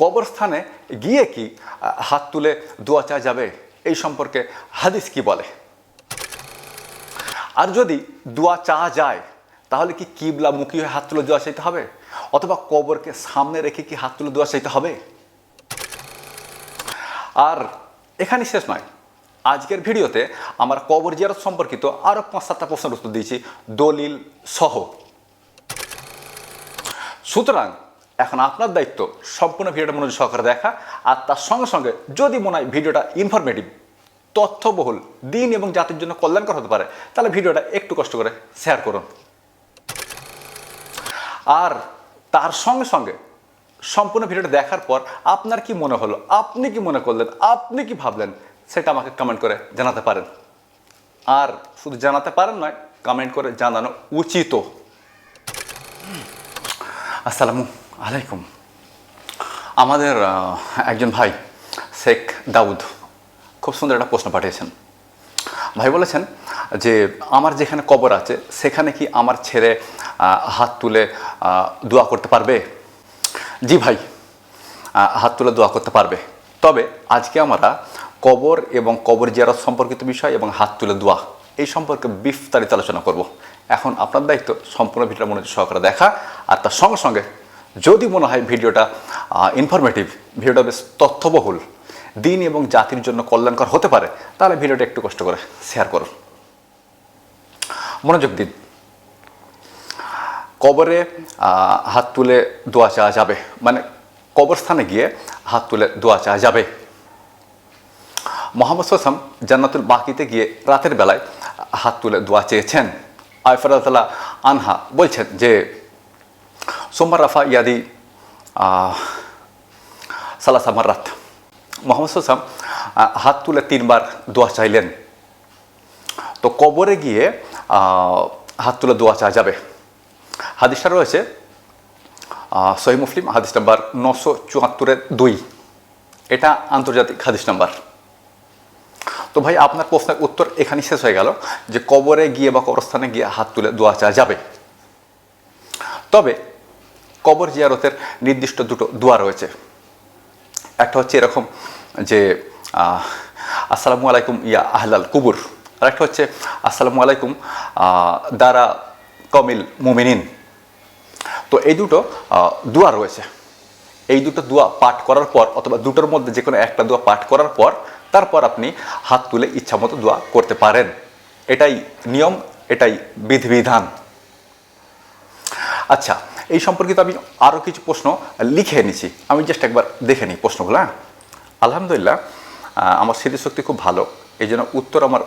কবরস্থানে গিয়ে কি হাত তুলে দোয়া চা যাবে? এই সম্পর্কে হাদিস কি বলে? আর যদি দোয়া চা যায়, তাহলে কি কিবলা মুখী হয়ে হাত তুলে দোয়া চাইতে হবে? অথবা কবরকে সামনে রেখে কি হাত তুলে দোয়া চাইতে হবে? আর এখানে শেষ নয়। আজকের ভিডিওতে আমার কবর জিয়ারত সম্পর্কিত আরও পাঁচ সাতটা প্রশ্নের উত্তর দিয়েছি। দলিল সহ। সুতরাং এখন আপনার দায়িত্ব সম্পূর্ণ ভিডিওটা মনোযোগ সহকারে দেখা, আর তার সঙ্গে সঙ্গে যদি মনে হয় ভিডিওটা ইনফরমেটিভ তথ্যবহুল, দিন এবং জাতির জন্য কল্যাণকর হতে পারে, তাহলে ভিডিওটা একটু কষ্ট করে শেয়ার করুন। আর তার সঙ্গে সঙ্গে সম্পূর্ণ ভিডিওটা দেখার পর আপনার কি মনে হলো, আপনি কি মনে করলেন, আপনি কি ভাবলেন, সেটা আমাকে কমেন্ট করে জানাতে পারেন। আর শুধু জানাতে পারেন নয় কমেন্ট করে জানানো উচিত আসসালামু আলাইকুম। আমাদের একজন ভাই, শেখ দাউদ, খুব সুন্দর একটা প্রশ্ন পাঠিয়েছেন। ভাই বলেছেন যে, আমার যেখানে কবর আছে, সেখানে কি আমার ছেলে হাত তুলে দোয়া করতে পারবে? জি ভাই হাত তুলে দোয়া করতে পারবে। তবে আজকে আমরা কবর এবং কবর জিয়ারত সম্পর্কিত বিষয় এবং হাত তুলে দোয়া, এই সম্পর্কে বিস্তারিত আলোচনা করব। এখন আপনার দায়িত্ব সম্পূর্ণ ভিডিওটা মনোযোগ সহকারে দেখা, আর তার সঙ্গে সঙ্গে যদি মনে হয় ভিডিওটা ইনফরমেটিভ ভিডিওটা বেশ তথ্যবহুল, দিন এবং জাতির জন্য কল্যাণকর হতে পারে, তাহলে ভিডিওটা একটু কষ্ট করে শেয়ার করুন। মনোযোগ দিন। কবরে হাত তুলে দোয়া চাওয়া যাবে। মানে কবরস্থানে গিয়ে হাত তুলে দোয়া চাওয়া যাবে। মোহাম্মদ সাল্লাম জান্নাতুল বাকিতে গিয়ে রাতের বেলায় হাত তুলে দোয়া চেয়েছেন। আয়ফরাতলা আনহা বলছেন যে সোমবার রাফা ইয়াদি সালাসা মার্রাত। মোহাম্মদ সাল্লাম হাত তুলে তিনবার দোয়া চাইলেন। তো কবরে গিয়ে হাত তুলে দোয়া চাওয়া যাবে। হাদিসটা রয়েছে সহি মুসলিম, হাদিস নাম্বার নশো চুয়াত্তরের দুই। এটা আন্তর্জাতিক হাদিস নাম্বার। তো ভাই, আপনার প্রশ্নের উত্তর এখানেই শেষ হয়ে গেল, যে কবরে গিয়ে বা কবরস্থানে গিয়ে হাত তুলে দোয়া চাওয়া যাবে। তবে কবর জিয়ারতের নির্দিষ্ট দুটো দোয়া রয়েছে। একটা হচ্ছে এরকম যে আসসালামু আলাইকুম ইয়া আহলাল কুবুর। আর একটা হচ্ছে, আসসালামু আলাইকুম দারা কমিল মুমিনিন। তো এই দুটো দোয়া রয়েছে। এই দুটো দোয়া পাঠ করার পর, অথবা দুটোর মধ্যে যে কোনো একটা দোয়া পাঠ করার পর, তারপর আপনি হাত তুলে ইচ্ছামতো দোয়া করতে পারেন। এটাই নিয়ম, এটাই বিধিবিধান। আচ্ছা এই সম্পর্কিত আমি আরও কিছু প্রশ্ন লিখে এনেছি। আমি জাস্ট একবার দেখে নিই প্রশ্নগুলো হ্যাঁ? আলহামদুলিল্লাহ আমার স্মৃতিশক্তি খুব ভালো। এই জন্য উত্তর আমার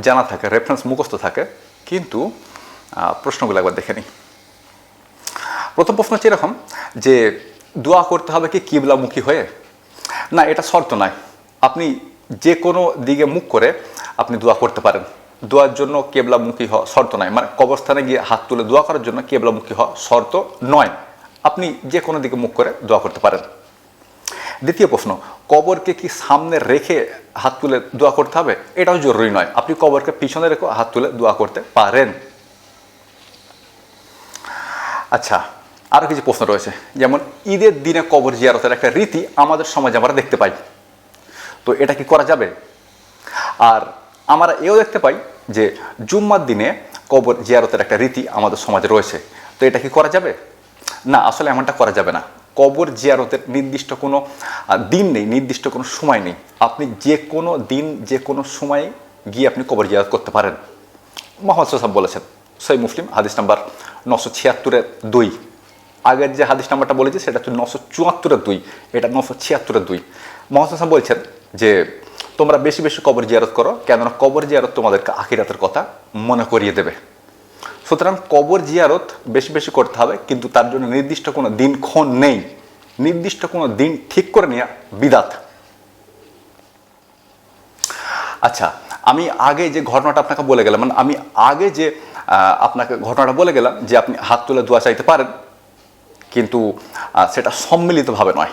জানা থাকে রেফারেন্স মুখস্থ থাকে। কিন্তু প্রশ্নগুলো একবার দেখে নিই। প্রথম প্রশ্ন হচ্ছে এরকম যে, দোয়া করতে হবে কি কিবলামুখী হয়ে? না, এটা শর্ত নয়। আপনি যে কোনো দিকে মুখ করে আপনি দোয়া করতে পারেন। দোয়ার জন্য কেবলামুখী হওয়া শর্ত নয়। মানে কবরস্থানে গিয়ে হাত তুলে দোয়া করার জন্য কেবলামুখী হওয়া শর্ত নয়। আপনি যে কোনো দিকে মুখ করে দোয়া করতে পারেন। দ্বিতীয় প্রশ্ন, কবরকে কি সামনে রেখে হাত তুলে দোয়া করতে হবে? এটাও জরুরি নয়। আপনি কবরকে পিছনে রেখে হাত তুলে দোয়া করতে পারেন। আচ্ছা আরও কিছু প্রশ্ন রয়েছে। যেমন, ঈদের দিনে কবর জিয়ারতের একটা রীতি আমাদের সমাজে আমরা দেখতে পাই। তো এটা কি করা যাবে? আর আমরা এও দেখতে পাই যে জুম্মার দিনে কবর জিয়ারতের একটা রীতি আমাদের সমাজে রয়েছে। তো এটা কি করা যাবে? না, আসলে এমনটা করা যাবে না। কবর জিয়ারতের নির্দিষ্ট কোনো দিন নেই, নির্দিষ্ট কোনো সময় নেই। আপনি যে কোনো দিন, যে কোনো সময়ে গিয়ে আপনি কবর জিয়ারত করতে পারেন। মোহাম্মদ সাহেব বলেছেন সই মুসলিম, হাদিস নাম্বার নশো ছিয়াত্তরের দুই। আগের যে হাদিস নাম্বারটা বলেছি, সেটা হচ্ছে নশো চুয়াত্তরের দুই। এটা নশো ছিয়াত্তরের দুই। মোহাম্মদ সাহেব বলছেন যে তোমরা বেশি বেশি কবর জিয়ারত করো, কেননা কবর জিয়ারত তোমাদেরকে আখিরাতের কথা মনে করিয়ে দেবে। সুতরাং কবর জিয়ারত বেশি বেশি করতে হবে, কিন্তু তার জন্য নির্দিষ্ট কোনো দিনক্ষণ নেই। নির্দিষ্ট কোনো দিন ঠিক করে নেওয়া বিদাত। আচ্ছা আমি আগে যে ঘটনাটা আপনাকে বলে গেলাম মানে আমি আগে যে আপনাকে ঘটনাটা বলে গেলাম যে আপনি হাত তুলে দোয়া চাইতে পারেন, কিন্তু সেটা সম্মিলিতভাবে নয়।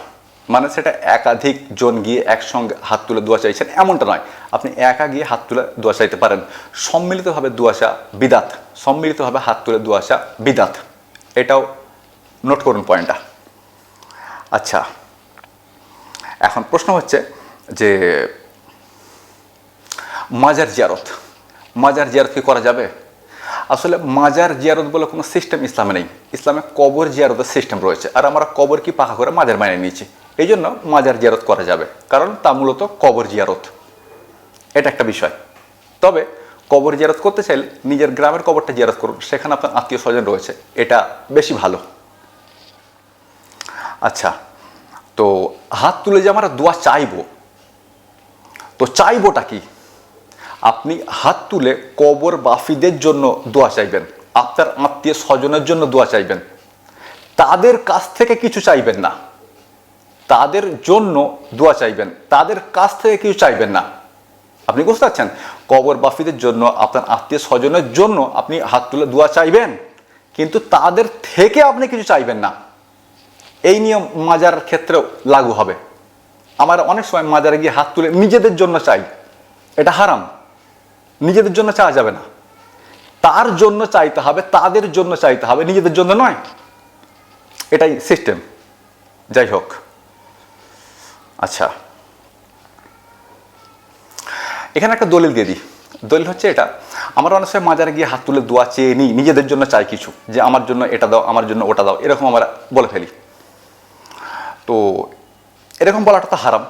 মানে সেটা একাধিক জন গিয়ে একসঙ্গে হাত তুলে দোয়া চাইছেন, এমনটা নয়। আপনি একা গিয়ে হাত তুলে দোয়া চাইতে পারেন। সম্মিলিতভাবে দোয়াশা বিদাত। সম্মিলিতভাবে হাত তুলে দোয়াশা বিদাত। এটাও নোট করুন পয়েন্টটা। আচ্ছা এখন প্রশ্ন হচ্ছে যে, মাজার জিয়ারত মাজার জিয়ারত কি করা যাবে? আসলে মাজার জিয়ারত বলে কোনো সিস্টেম ইসলামে নেই। ইসলামে কবর জিয়ারতের সিস্টেম রয়েছে। আর আমরা কবর কি পাকা করে মাজার মানিয়ে নিয়েছি? এই জন্য মাজার জিয়ারত করা যাবে। কারণ তা মূলত কবর জিয়ারত। এটা একটা বিষয়। তবে কবর জিয়ারত করতে চাইলে নিজের গ্রামের কবরটা জিয়ারত করুন। সেখানে আপনার আত্মীয় স্বজন রয়েছে। এটা বেশি ভালো। আচ্ছা তো হাত তুলে যে আমরা দোয়া চাইব, তো চাইবোটা কি? আপনি হাত তুলে কবর বাফিদের জন্য দোয়া চাইবেন। আপনার আত্মীয় স্বজনের জন্য দোয়া চাইবেন। তাদের কাছ থেকে কিছু চাইবেন না। তাদের জন্য দোয়া চাইবেন। তাদের কাছ থেকে কিছু চাইবেন না। আপনি বুঝতে পারছেন? কবর বাফিদের জন্য, আপনার আত্মীয় স্বজনের জন্য আপনি হাত তুলে দোয়া চাইবেন। কিন্তু তাদের থেকে আপনি কিছু চাইবেন না। এই নিয়ম মাজার ক্ষেত্রেও লাগু হবে। আমার অনেক সময় মাজারে গিয়ে হাত তুলে নিজেদের জন্য চাই। এটা হারাম। নিজেদের জন্য চাওয়া যাবে না। তার জন্য চাইতে হবে, তাদের জন্য চাইতে হবে, নিজেদের জন্য নয়। এটাই সিস্টেম যাই হোক। আচ্ছা। এখানে একটা দলিল দিয়ে দিই। দলিল হচ্ছে এটা, আমরা অনেক সময় মাজারে গিয়ে হাত তুলে দোয়া চেয়ে নিই, নিজেদের জন্য চাই কিছু, যে আমার জন্য এটা দাও, আমার জন্য ওটা দাও, এরকম আমরা বলে ফেলি। তো এরকম বলাটা তো হারাম,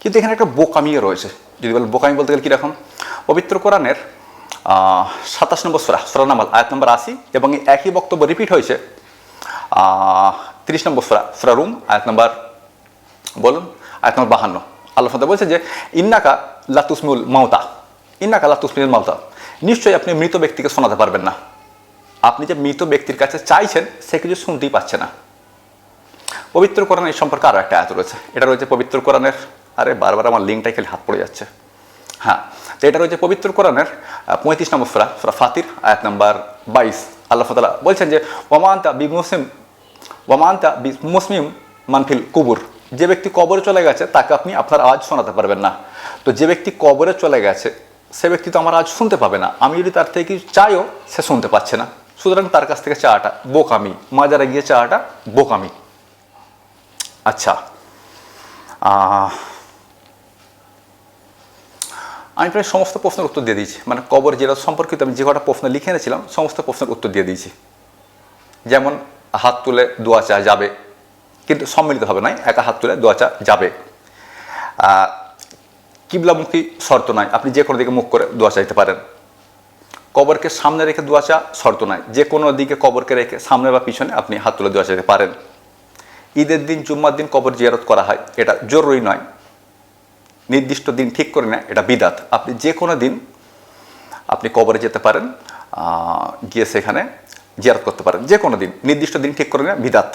কিন্তু এখানে একটা বোকামিও রয়েছে। যদি বলেন বোকামি বলতে গেলে কীরকম? পবিত্র কোরআনের সাতাশ নম্বর সোরা সোরা আয়াত নম্বর আশি, এবং একই বক্তব্য রিপিট হয়েছে তিরিশ নম্বর সোরা সোরা রুম, আয়াত নম্বর বলুন, আয়াত নম্বর বাহান্ন। আল্লাহ ফাদা বলছে যে, ইন্নাকা লাতুসমুল মাওতা ইন্নাকা লাতুসমিউল মাওতা নিশ্চয়ই আপনি মৃত ব্যক্তিকে শোনাতে পারবেন না। আপনি যে মৃত ব্যক্তির কাছে চাইছেন, সে কিছু শুনতেই পাচ্ছে না। পবিত্র কোরআন এই সম্পর্কে আরও একটা আয়াত রয়েছে। এটা রয়েছে পবিত্র কোরআনের, আরে বারবার আমার লিঙ্কটাই খালি হাত পড়ে যাচ্ছে। হ্যাঁ তো এটা রয়েছে পবিত্র কোরআনের পঁয়ত্রিশ নম্বর সুরা সুরা ফাতির, আয়াত নাম্বার বাইশ। আল্লাহ তালা বলছেন যে ওমান্তা বি মুসলিম ওমান্তা বি মুসলিম মানফিল কুবুর। যে ব্যক্তি কবরে চলে গেছে, তাকে আপনি আপনার আওয়াজ শোনাতে পারবেন না। তো যে ব্যক্তি কবরে চলে গেছে, সে ব্যক্তি তো আমার আজ শুনতে পাবে না। আমি যদি তার থেকে কিছু চাইও, সে শুনতে পাচ্ছে না। সুতরাং তার কাছ থেকে চাটা বোকামি, মাজারে গিয়ে চাটা বোকামি। আচ্ছা আমি প্রায় সমস্ত প্রশ্নের উত্তর দিয়ে দিয়েছি। মানে কবর জেলা সম্পর্কিত আমি যে কটা প্রশ্ন লিখে এনেছিলাম, সমস্ত প্রশ্নের উত্তর দিয়ে দিয়েছি। যেমন, হাত তুলে দোয়া চা যাবে কিন্তু সম্মিলিত হবে নয় একা হাত তুলে দোয়া চা যাবে কিবলামুখী শর্ত নয় আপনি যে কোনো দিকে মুখ করে দোয়া চাইতে পারেন। কবরকে সামনে রেখে দোয়া চা শর্ত নয় যে কোনো দিকে কবরকে রেখে সামনে বা পিছনে আপনি হাত তুলে দোয়া চাইতে পারেন। ঈদের দিন, জুম্মার দিন কবর জিয়ারত করা হয়, এটা জরুরি নয়। নির্দিষ্ট দিন ঠিক করে নেয়, এটা বিদাত। আপনি যে কোনো দিন আপনি কবরে যেতে পারেন গিয়ে সেখানে জিয়ারত করতে পারেন। যে কোনো দিন, নির্দিষ্ট দিন ঠিক করে নেয় বিদাত।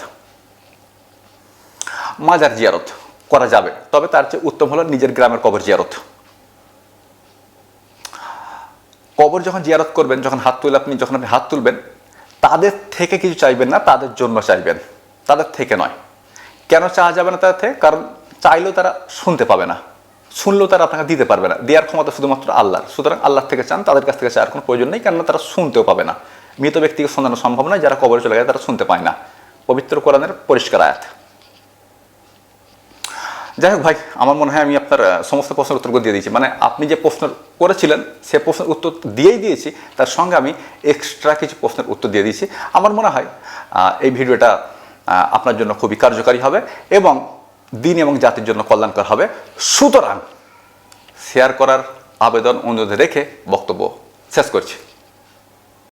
মাজার জিয়ারত করা যাবে। তবে তার চেয়ে উত্তম হলো নিজের গ্রামের কবর জিয়ারত। কবর যখন জিয়ারত করবেন, যখন হাত তুলে আপনি যখন আপনি হাত তুলবেন, তাদের থেকে কিছু চাইবেন না, তাদের জন্য চাইবেন। তাদের থেকে নয়। কেন চাওয়া যাবে না তাদের থেকে? কারণ চাইলেও তারা শুনতে পাবে না। শুনলেও তারা আপনাকে দিতে পারবে না। দেওয়ার ক্ষমতা শুধুমাত্র আল্লাহর। সুতরাং আল্লাহর থেকে চান, তাদের কাছ থেকে চাওয়ার কোনো প্রয়োজন নেই, কেননা তারা শুনতেও পাবে না। মৃত ব্যক্তিকে শোনানো সম্ভব নয়, যারা কবরে চলে গেছে তারা শুনতে পায় না। পবিত্র কোরআনের পরিষ্কার আয়াত। যাই হোক ভাই, আমার মনে হয় আমি আপনার সমস্ত প্রশ্নের উত্তরগুলো দিয়ে দিয়েছি। মানে আপনি যে প্রশ্ন করেছিলেন, সে প্রশ্নের উত্তর দিয়েই দিয়েছি। তার সঙ্গে আমি এক্সট্রা কিছু প্রশ্নের উত্তর দিয়ে দিয়েছি। আমার মনে হয় এই ভিডিওটা আপনার জন্য খুবই কার্যকারী হবে এবং দিন এবং জাতির জন্য কল্যাণকর হবে। সুতরাং শেয়ার করার আবেদন অনুরোধে রেখে বক্তব্য শেষ করছি।